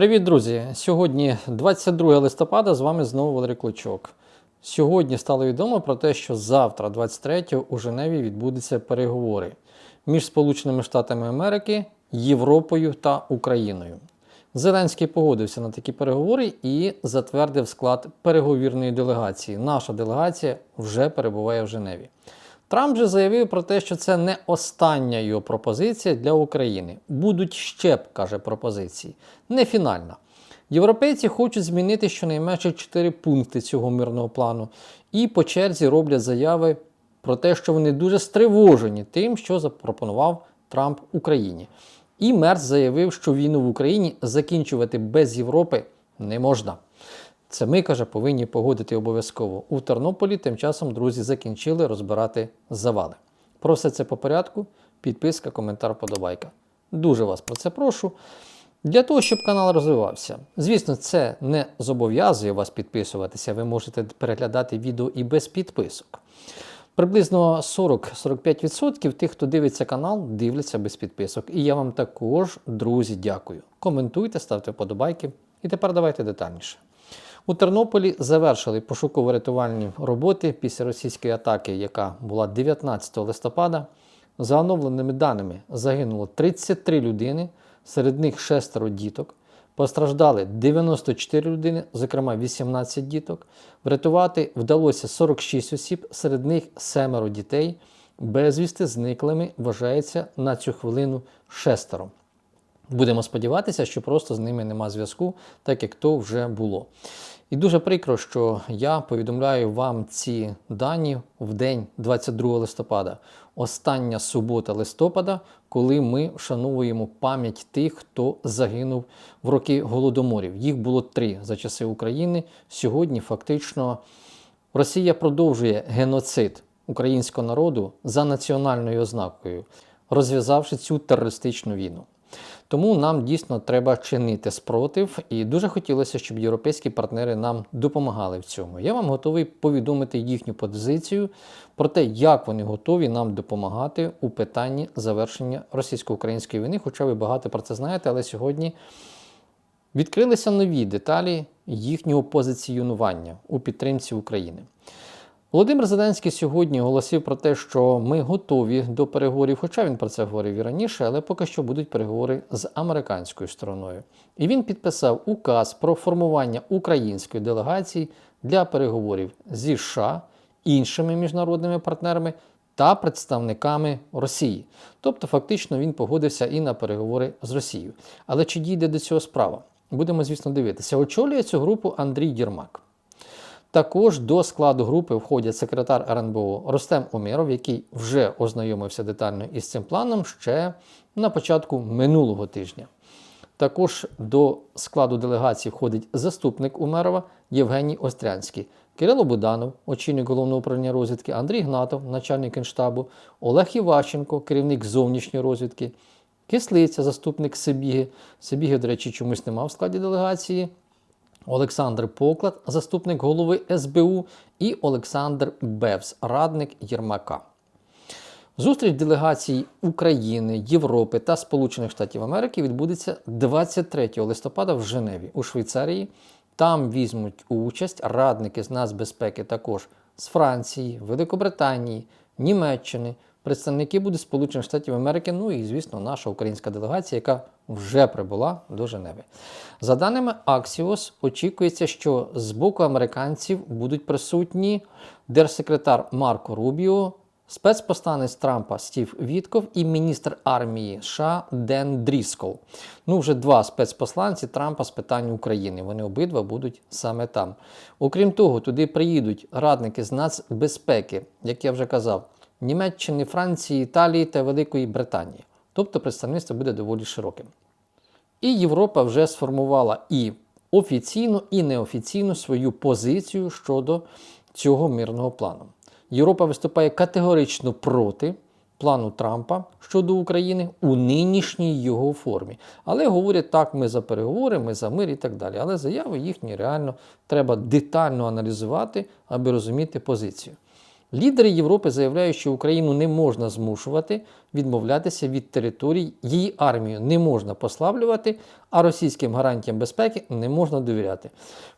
Привіт, друзі! Сьогодні 22 листопада. З вами знову Валерій Клочок. Сьогодні стало відомо про те, що завтра, 23 у Женеві, відбудуться переговори між Сполученими Штатами Америки, Європою та Україною. Зеленський погодився на такі переговори і затвердив склад переговірної делегації. Наша делегація вже перебуває в Женеві. Трамп же заявив про те, що це не остання його пропозиція для України. Будуть ще, каже, пропозиції, не фінальна. Європейці хочуть змінити щонайменше 4 пункти цього мирного плану і по черзі роблять заяви про те, що вони дуже стривожені тим, що запропонував Трамп Україні. І Мерц заявив, що війну в Україні закінчувати без Європи не можна. Це ми, каже, повинні погодити обов'язково. У Тернополі тим часом друзі закінчили розбирати завали. Про все це по порядку. Підписка, коментар, подобайка. Дуже вас про це прошу. Для того, щоб канал розвивався. Звісно, це не зобов'язує вас підписуватися. Ви можете переглядати відео і без підписок. Приблизно 40-45% тих, хто дивиться канал, дивляться без підписок. І я вам також, друзі, дякую. Коментуйте, ставте вподобайки. І тепер давайте детальніше. У Тернополі завершили пошуково-рятувальні роботи після російської атаки, яка була 19 листопада. За оновленими даними загинуло 33 людини, серед них шестеро діток. Постраждали 94 людини, зокрема 18 діток. Врятувати вдалося 46 осіб, серед них семеро дітей. Безвісти зниклими вважається на цю хвилину шестеро. Будемо сподіватися, що просто з ними нема зв'язку, так як то вже було. І дуже прикро, що я повідомляю вам ці дані в день 22 листопада, остання субота листопада, коли ми вшановуємо пам'ять тих, хто загинув в роки голодоморів. Їх було три за часи України. Сьогодні фактично Росія продовжує геноцид українського народу за національною ознакою, розв'язавши цю терористичну війну. Тому нам дійсно треба чинити спротив, і дуже хотілося, щоб європейські партнери нам допомагали в цьому. Я вам готовий повідомити їхню позицію про те, як вони готові нам допомагати у питанні завершення російсько-української війни. Хоча ви багато про це знаєте, але сьогодні відкрилися нові деталі їхнього позиціонування у підтримці України. Володимир Зеленський сьогодні оголосив про те, що ми готові до переговорів, хоча він про це говорив і раніше, але поки що будуть переговори з американською стороною. І він підписав указ про формування української делегації для переговорів зі США, іншими міжнародними партнерами та представниками Росії. Тобто, фактично, він погодився і на переговори з Росією. Але чи дійде до цього справа? Будемо, звісно, дивитися. Очолює цю групу Андрій Єрмак. Також до складу групи входять секретар РНБО Ростем Омєров, який вже ознайомився детально із цим планом ще на початку минулого тижня. Також до складу делегації входить заступник Умерова Євгеній Острянський, Кирило Буданов, очільник головного управління розвідки, Андрій Гнатов, начальник генштабу, Олег Іващенко, керівник зовнішньої розвідки, Кислиця, заступник Сибіги. Сибіги, до речі, чомусь немає в складі делегації. Олександр Поклад, заступник голови СБУ, і Олександр Бевс, радник Єрмака. Зустріч делегацій України, Європи та Сполучених Штатів Америки відбудеться 23 листопада в Женеві у Швейцарії. Там візьмуть участь радники з нацбезпеки також з Франції, Великобританії, Німеччини. Представники будуть Сполучених Штатів Америки, ну і, звісно, наша українська делегація, яка вже прибула до Женеви. За даними Axios, очікується, що з боку американців будуть присутні держсекретар Марко Рубіо, спецпостанець Трампа Стів Вітков і міністр армії США Ден Дріскол. Ну, вже два спецпосланці Трампа з питань України. Вони обидва будуть саме там. Окрім того, туди приїдуть радники з нацбезпеки, як я вже казав. Німеччини, Франції, Італії та Великої Британії. Тобто представництво буде доволі широким. І Європа вже сформувала і офіційну, і неофіційну свою позицію щодо цього мирного плану. Європа виступає категорично проти плану Трампа щодо України у нинішній його формі. Але говорять, так, ми за переговори, ми за мир і так далі. Але заяви їхні реально треба детально аналізувати, аби розуміти позицію. Лідери Європи заявляють, що Україну не можна змушувати відмовлятися від територій, її армію не можна послаблювати, а російським гарантіям безпеки не можна довіряти.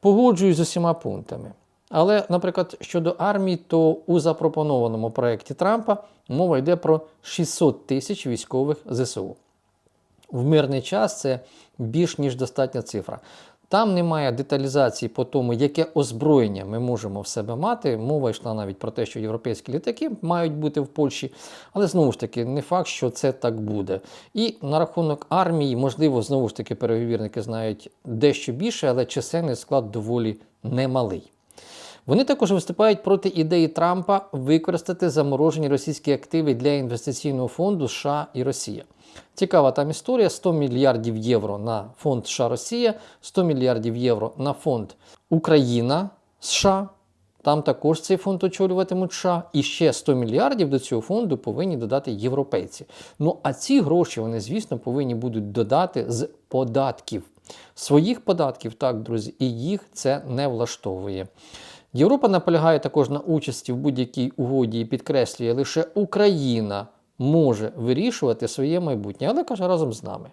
Погоджуюсь з усіма пунктами. Але, наприклад, щодо армії, то у запропонованому проєкті Трампа мова йде про 600 тисяч військових ЗСУ. В мирний час це більш ніж достатня цифра. Там немає деталізації по тому, яке озброєння ми можемо в себе мати. Мова йшла навіть про те, що європейські літаки мають бути в Польщі, але знову ж таки, не факт, що це так буде. І на рахунок армії, можливо, знову ж таки, переговірники знають дещо більше, але чисельний склад доволі немалий. Вони також виступають проти ідеї Трампа використати заморожені російські активи для інвестиційного фонду США і Росія. Цікава там історія: 100 мільярдів євро на фонд США Росія, 100 мільярдів євро на фонд Україна США. Там також цей фонд очолюватимуть США, і ще 100 мільярдів до цього фонду повинні додати європейці. Ну а ці гроші вони, звісно, повинні будуть додати з податків. Своїх податків, так, друзі, і їх це не влаштовує. Європа наполягає також на участі в будь-якій угоді і підкреслює, лише Україна може вирішувати своє майбутнє, але каже разом з нами.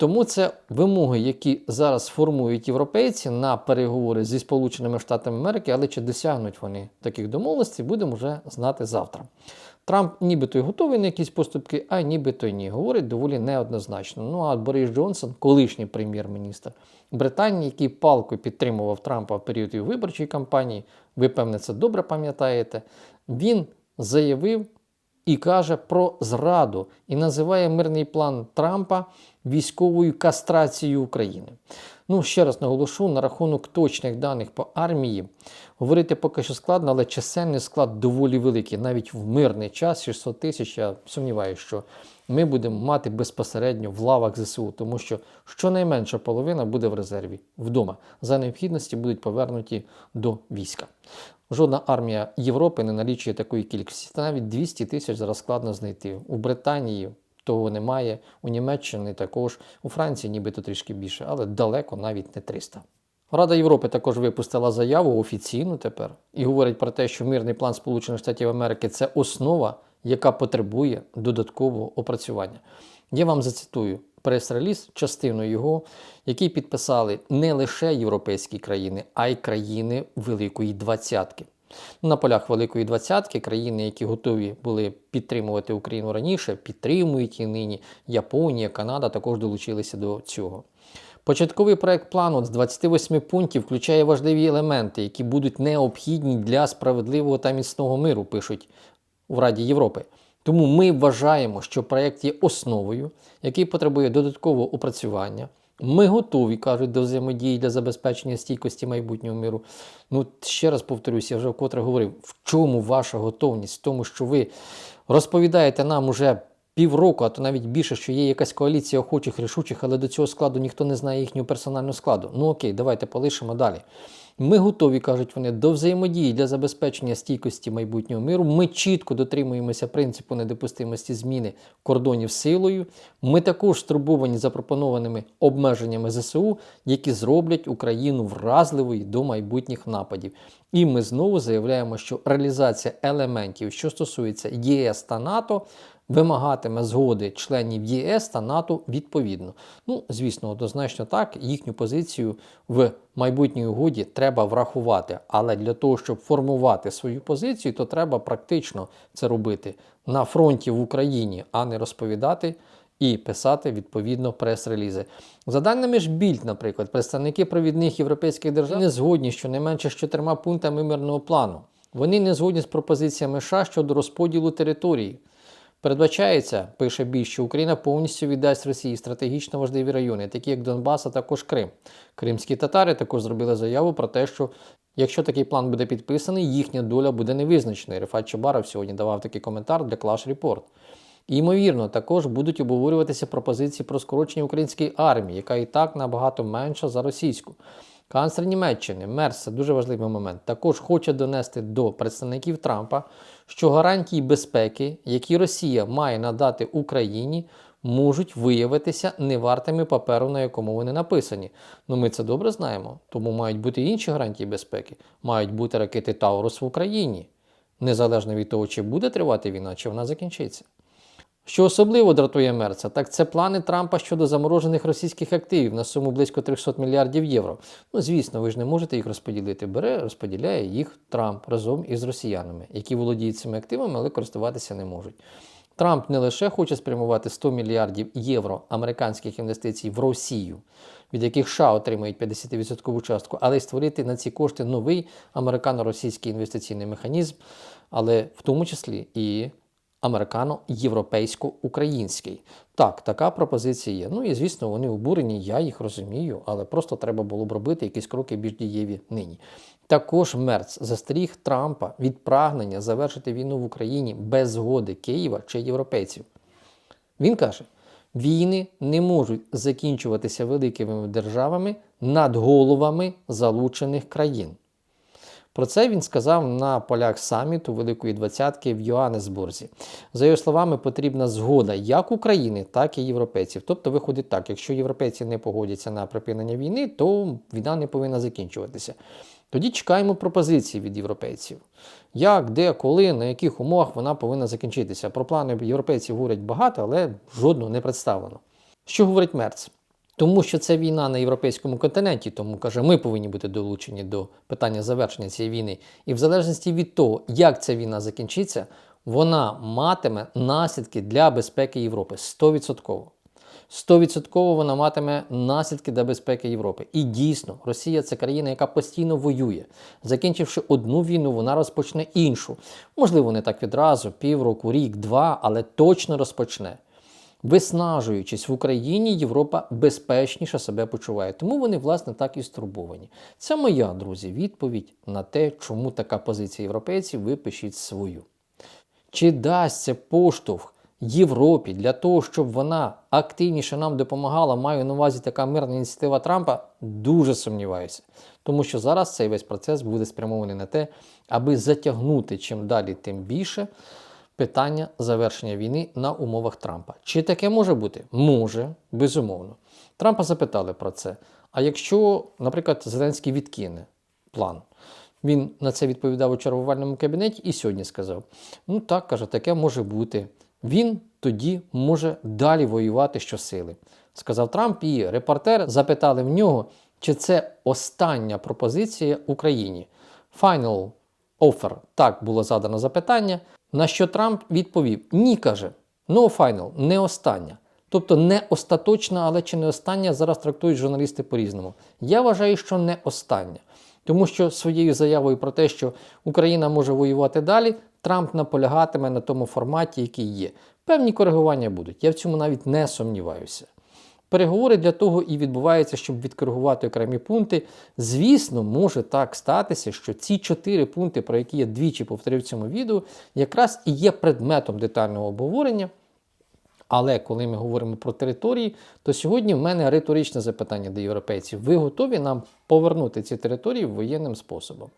Тому це вимоги, які зараз формують європейці на переговори зі Сполученими Штатами Америки, але чи досягнуть вони таких домовленостей, будемо вже знати завтра. Трамп нібито й готовий на якісь поступки, а нібито й ні. Говорить доволі неоднозначно. Ну а Борис Джонсон, колишній прем'єр-міністр Британії, який палкою підтримував Трампа в період його виборчої кампанії, ви певне це добре пам'ятаєте, він заявив і каже про зраду і називає мирний план Трампа військовою кастрацією України. Ну, ще раз наголошу, на рахунок точних даних по армії говорити поки що складно, але чисельний склад доволі великий. Навіть в мирний час 600 тисяч. Я сумніваюся, що ми будемо мати безпосередньо в лавах ЗСУ, тому що щонайменша половина буде в резерві вдома. За необхідності будуть повернуті до війська. Жодна армія Європи не налічує такої кількості. Та навіть 200 тисяч зараз складно знайти. У Британії того немає, у Німеччині також, у Франції нібито трішки більше, але далеко навіть не 300. Рада Європи також випустила заяву офіційну тепер і говорить про те, що мирний план Сполучених Штатів Америки це основа, яка потребує додаткового опрацювання. Я вам зацитую прес-реліз, частину його, який підписали не лише європейські країни, а й країни Великої Двадцятки. На полях Великої Двадцятки країни, які готові були підтримувати Україну раніше, підтримують і нині. Японія, Канада також долучилися до цього. Початковий проект плану з 28 пунктів включає важливі елементи, які будуть необхідні для справедливого та міцного миру, пишуть в Раді Європи. Тому ми вважаємо, що проект є основою, який потребує додаткового опрацювання. Ми готові, кажуть, до взаємодії для забезпечення стійкості майбутнього миру. Ну, ще раз повторюся, я вже вкотре говорив, в чому ваша готовність? В тому, що ви розповідаєте нам уже півроку, а то навіть більше, що є якась коаліція охочих, рішучих, але до цього складу ніхто не знає їхнього персонального складу. Ну окей, давайте полишимо далі. Ми готові, кажуть вони, до взаємодії для забезпечення стійкості майбутнього миру. Ми чітко дотримуємося принципу недопустимості зміни кордонів силою. Ми також стурбовані запропонованими обмеженнями ЗСУ, які зроблять Україну вразливою до майбутніх нападів. І ми знову заявляємо, що реалізація елементів, що стосується ЄС та НАТО, вимагатиме згоди членів ЄС та НАТО відповідно. Ну, звісно, однозначно так, їхню позицію в майбутній угоді треба врахувати. Але для того, щоб формувати свою позицію, то треба практично це робити на фронті в Україні, а не розповідати. І писати відповідно прес-релізи. За даними ж Більд, наприклад, представники провідних європейських держав не згодні щонайменше з чотирма пунктами мирного плану. Вони не згодні з пропозиціями США щодо розподілу території. Передбачається, пише Біль, що Україна повністю віддасть Росії стратегічно важливі райони, такі як Донбас, а також Крим. Кримські татари також зробили заяву про те, що якщо такий план буде підписаний, їхня доля буде невизначеною. Рефат Чабаров сьогодні давав такий коментар для Clash Report. І, ймовірно, також будуть обговорюватися пропозиції про скорочення української армії, яка і так набагато менша за російську. Канцлер Німеччини Мерс, дуже важливий момент, також хоче донести до представників Трампа, що гарантії безпеки, які Росія має надати Україні, можуть виявитися невартими паперу, на якому вони написані. Ну ми це добре знаємо, тому мають бути інші гарантії безпеки. Мають бути ракети Таурус в Україні. незалежно від того, чи буде тривати війна, чи вона закінчиться. Що особливо дратує Мерца, так це плани Трампа щодо заморожених російських активів на суму близько 300 мільярдів євро. Ну, звісно, ви ж не можете їх розподілити. Бере, розподіляє їх Трамп разом із росіянами, які володіють цими активами, але користуватися не можуть. Трамп не лише хоче спрямувати 100 мільярдів євро американських інвестицій в Росію, від яких США отримують 50% частку, але й створити на ці кошти новий американо-російський інвестиційний механізм, але в тому числі і американо-європейсько-український. Так, така пропозиція є. Ну і звісно, вони обурені, я їх розумію, але просто треба було б робити якісь кроки більш дієві нині. Також Мерц застеріг Трампа від прагнення завершити війну в Україні без згоди Києва чи європейців. Він каже: війни не можуть закінчуватися великими державами над головами залучених країн. Про це він сказав на полях саміту Великої Двадцятки в Йоаннесбурзі. За його словами, потрібна згода як України, так і європейців. Тобто виходить так, якщо європейці не погодяться на припинення війни, то війна не повинна закінчуватися. Тоді чекаємо пропозиції від європейців. Як, де, коли, на яких умовах вона повинна закінчитися. Про плани європейців говорять багато, але жодного не представлено. Що говорить Мерц? Тому що це війна на європейському континенті, тому каже, ми повинні бути долучені до питання завершення цієї війни. І в залежності від того, як ця війна закінчиться, вона матиме наслідки для безпеки Європи 100%. 100% вона матиме наслідки для безпеки Європи. І дійсно, Росія це країна, яка постійно воює. Закінчивши одну війну, вона розпочне іншу. Можливо, не так відразу, півроку, рік, два, але точно розпочне. Виснажуючись в Україні, Європа безпечніше себе почуває. Тому вони, власне, так і стурбовані. Це моя, друзі, відповідь на те, чому така позиція європейців, ви пишіть свою. Чи дасться поштовх Європі для того, щоб вона активніше нам допомагала, маю на увазі така мирна ініціатива Трампа, дуже сумніваюся. Тому що зараз цей весь процес буде спрямований на те, аби затягнути чим далі, тим більше питання завершення війни на умовах Трампа. Чи таке може бути? Може, безумовно. Трампа запитали про це. А якщо, наприклад, Зеленський відкине план, він на це відповідав у чергувальному кабінеті і сьогодні сказав: ну так, каже, таке може бути. Він тоді може далі воювати щосили. Сказав Трамп, і репортери запитали в нього, чи це остання пропозиція Україні. Final offer. Так було задано запитання. На що Трамп відповів: Ні, каже, no final, не остання. Тобто не остаточна, але чи не остання, зараз трактують журналісти по-різному. Я вважаю, що не остання. Тому що своєю заявою про те, що Україна може воювати далі, Трамп наполягатиме на тому форматі, який є. Певні коригування будуть. Я в цьому навіть не сумніваюся. Переговори для того і відбуваються, щоб відкоригувати окремі пункти. Звісно, може так статися, що ці чотири пункти, про які я двічі повторив в цьому відео, якраз і є предметом детального обговорення. Але коли ми говоримо про території, то сьогодні в мене риторичне запитання до європейців: ви готові нам повернути ці території воєнним способом?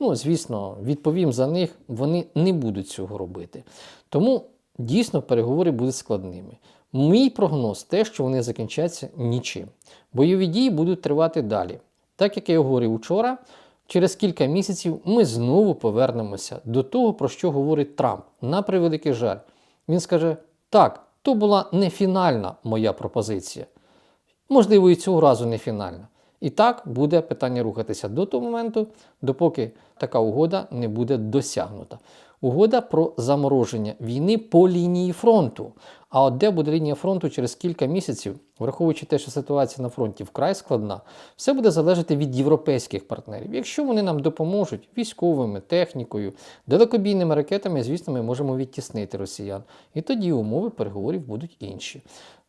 Ну, звісно, відповім за них, вони не будуть цього робити. Тому дійсно переговори будуть складними. Мій прогноз те, що вони закінчаться нічим. Бойові дії будуть тривати далі. Так як я говорив вчора, через кілька місяців ми знову повернемося до того, про що говорить Трамп. На превеликий жаль. Він скаже: так, то була не фінальна моя пропозиція. Можливо, і цього разу не фінальна. І так буде питання рухатися до того моменту, допоки така угода не буде досягнута. Угода про замороження війни по лінії фронту. А от де буде лінія фронту через кілька місяців, враховуючи те, що ситуація на фронті вкрай складна, все буде залежати від європейських партнерів. Якщо вони нам допоможуть військовими, технікою, далекобійними ракетами, звісно, ми можемо відтіснити росіян. І тоді умови переговорів будуть інші.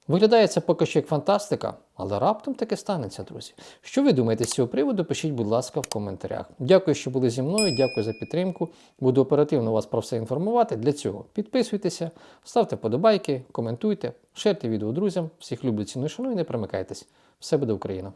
Виглядає це поки що як фантастика, але раптом таке станеться, друзі. Що ви думаєте з цього приводу? Пишіть, будь ласка, в коментарях. Дякую, що були зі мною, дякую за підтримку. Буду оперативно вас про все інформувати. Для цього підписуйтеся, ставте подобайки, коментуйте, шерте відео друзям. Всіх люблю, ціную, шаную і не примикайтесь. Все буде Україна!